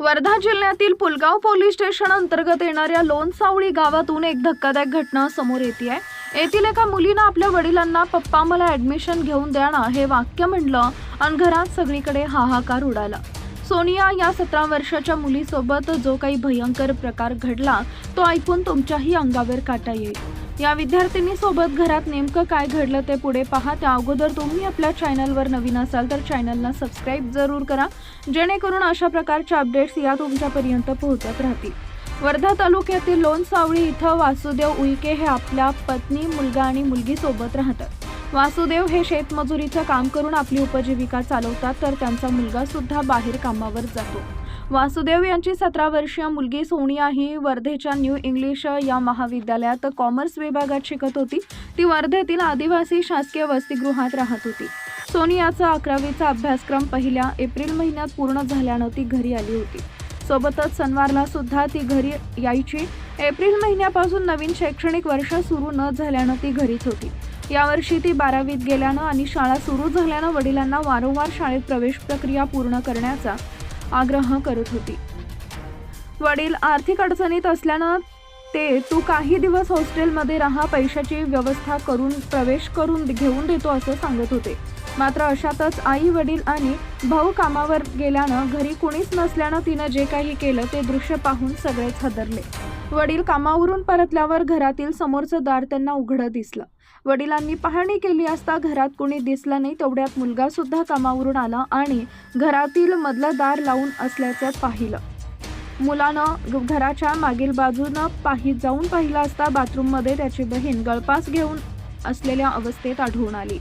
वर्धा जिल्ह्यातील Pulgaon police station अंतर्गत येणाऱ्या लोणसावळी गावातून एक धक्कादायक घटना समोर येते आहे येथील एका मुलीनं आपल्या वडिलांना पप्पा मला ऍडमिशन घेऊन द्याणं हे वाक्य म्हणलं आणि घरात सगळीकडे हाहाकार उडाला. सोनिया या सतरा वर्षाच्या मुलीसोबत जो काही भयंकर प्रकार घडला तो ऐकून तुमच्याही अंगावर काटा येईल. या विद्यार्थिनीसोबत घरात नेमकं काय घडलं ते पुढे पहा. त्या अगोदर तुम्ही आपल्या चॅनलवर नवीन असाल तर चॅनलला सबस्क्राईब जरूर करा. जेणेकरून अशा प्रकारच्या अपडेट्स या तुमच्यापर्यंत पोहोचत राहतील. वर्धा तालुक्यातील लोणसावळी इथं वासुदेव उईके हे आपल्या पत्नी मुलगा आणि मुलगी सोबत राहतात. वासुदेव हे शेतमजुरीचं काम करून आपली उपजीविका चालवतात तर त्यांचा मुलगा सुद्धा बाहेर कामावर जातो. वासुदेव यांची सतरा वर्षीय मुलगी सोनिया ही वर्धेच्या न्यू इंग्लिश या महाविद्यालयात कॉमर्स विभागात शिकत होती. ती वर्धेतील आदिवासी शासकीय वसतिगृहात राहत होती. सोनियाचा अकरावीचा अभ्यासक्रम पहिल्या एप्रिल महिन्यात पूर्ण झाल्यानं ती घरी आली होती. सोबतच सनवारला सुद्धा ती घरी यायची. एप्रिल महिन्यापासून नवीन शैक्षणिक वर्ष सुरू न झाल्यानं ती घरीच होती. यावर्षी ती बारावीत गेल्यानं आणि शाळा सुरू झाल्यानं वडिलांना वारंवार शाळेत प्रवेश प्रक्रिया पूर्ण करण्याचा आग्रह करत होती. वडील आर्थिक अडचणीत असल्यानं ते तू काही दिवस हॉस्टेलमध्ये राहा पैशाची व्यवस्था करून प्रवेश करून घेऊन देतो असं सांगत होते. मात्र अशातच आई वडील आणि भाऊ कामावर गेल्यानं घरी कुणीच नसल्यानं तिनं जे काही केलं ते दृश्य पाहून सगळेच हदरले. वडील कामावरून परतल्यावर घरातील समोरचं दार त्यांना उघडं दिसलं. वडिलांनी पाहणी केली असता घरात कोणी दिसलं नाही तेवढ्यात मुलगा सुद्धा कामावरून आला आणि घरातील मधलं दार लावून असल्याचं पाहिलं. मुलानं घराच्या मागील बाजूनं पाहि जाऊन पाहिलं असता बाथरूममध्ये त्याची बहीण गळपास घेऊन असलेल्या अवस्थेत आढळून आली.